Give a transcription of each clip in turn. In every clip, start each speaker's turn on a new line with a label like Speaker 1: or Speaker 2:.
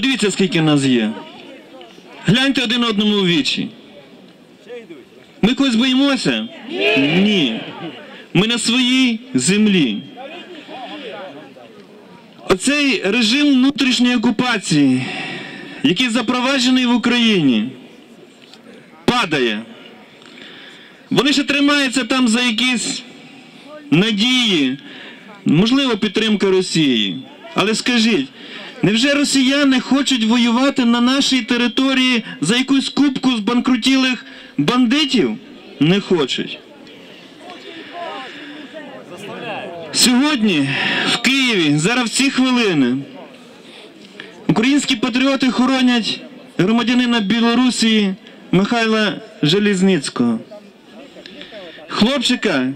Speaker 1: Подивіться, скільки нас є. Гляньте один одному в вічі. Ми когось боїмося? Ні. Ми на своїй землі. Оцей режим внутрішньої окупації, який запроваджений в Україні, падає. Вони ще тримаються там за якісь надії, можливо, підтримка Росії. Але скажіть, невже росіяни хочуть воювати на нашій території за якусь кубку збанкрутілих бандитів? Не хочуть. Сьогодні в Києві, зараз в ці хвилини, українські патріоти хоронять громадянина Білорусі Михайла Желізницького. Хлопчика,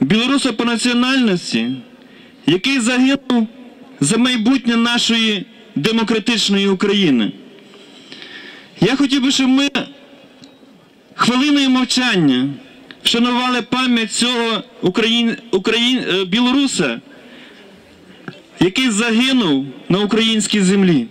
Speaker 1: білоруса по національності, який загинув за майбутнє нашої демократичної України. Я хотів би, щоб ми хвилиною мовчання вшанували пам'ять цього україн... Україн... е, білоруса, який загинув на українській землі.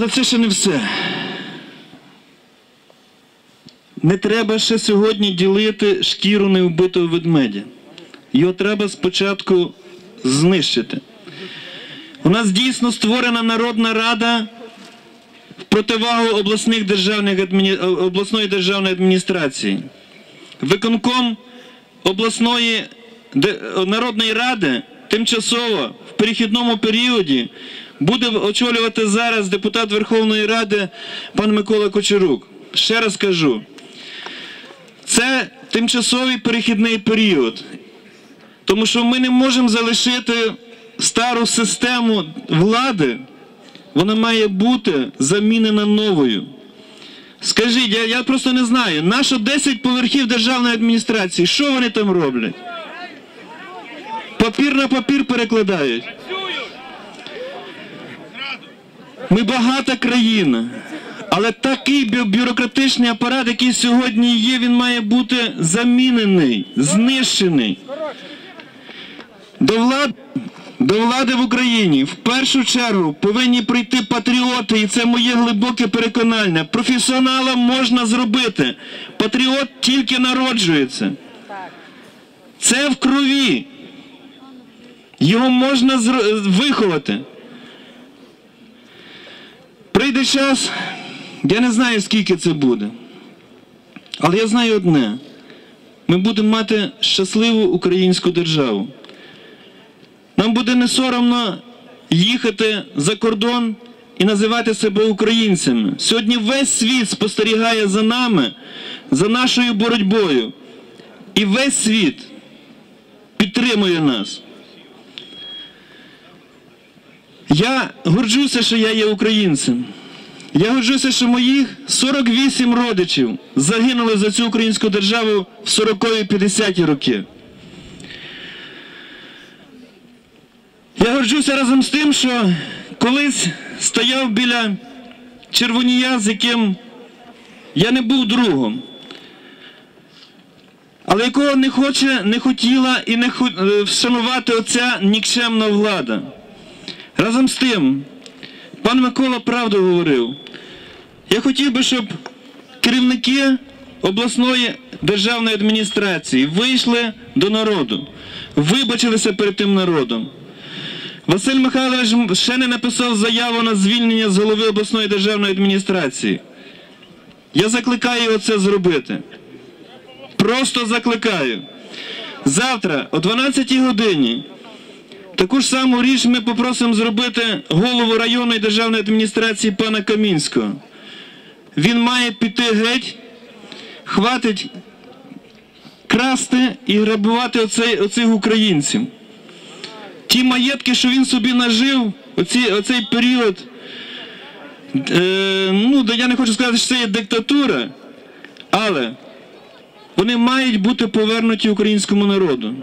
Speaker 1: Але це ще не все. Не треба ще сьогодні ділити шкіру невбитого ведмедя. Його треба спочатку знищити. У нас дійсно створена Народна Рада в противагу обласних державних адміні... обласної державної адміністрації. Виконком обласної Народної ради тимчасово в перехідному періоді буде очолювати зараз депутат Верховної Ради пан Микола Кочерук. Ще раз кажу, це тимчасовий перехідний період, тому що ми не можемо залишити стару систему влади, вона має бути замінена новою. Скажіть, я, я просто не знаю, нащо 10 поверхів державної адміністрації, що вони там роблять? Папір на папір перекладають. Ми багата країна, але такий бю- бюрократичний апарат, який сьогодні є, він має бути замінений, знищений. До влади, до влади в Україні в першу чергу повинні прийти патріоти, і це моє глибоке переконання. Професіоналам можна зробити. Патріот тільки народжується. Це в крові. Його можна виховати. Час, я не знаю, скільки це буде. Але я знаю одне: ми будемо мати щасливу українську державу. Нам буде не соромно їхати за кордон і називати себе українцями. Сьогодні весь світ спостерігає за нами, за нашою боротьбою. І весь світ підтримує нас. Я горджуся, що я є українцем. Я горджуся, що моїх 48 родичів загинули за цю українську державу в 40-50-ті роки. Я горджуся разом з тим, що колись стояв біля червонія, з яким я не був другом, але якого не хоче, не хотіла і не е, вшанувати оця нікчемна влада. Разом з тим, пан Микола правду говорив. Я хотів би, щоб керівники обласної державної адміністрації вийшли до народу, вибачилися перед тим народом. Василь Михайлович ще не написав заяву на звільнення з голови обласної державної адміністрації. Я закликаю його це зробити. Просто закликаю. Завтра о 12 годині Таку ж саму річ ми попросимо зробити голову районної державної адміністрації пана Камінського. Він має піти геть, хватить красти і грабувати оцей, оцих українців. Ті маєтки, що він собі нажив, оці, оцей період, е, ну, я не хочу сказати, що це є диктатура, але вони мають бути повернуті українському народу.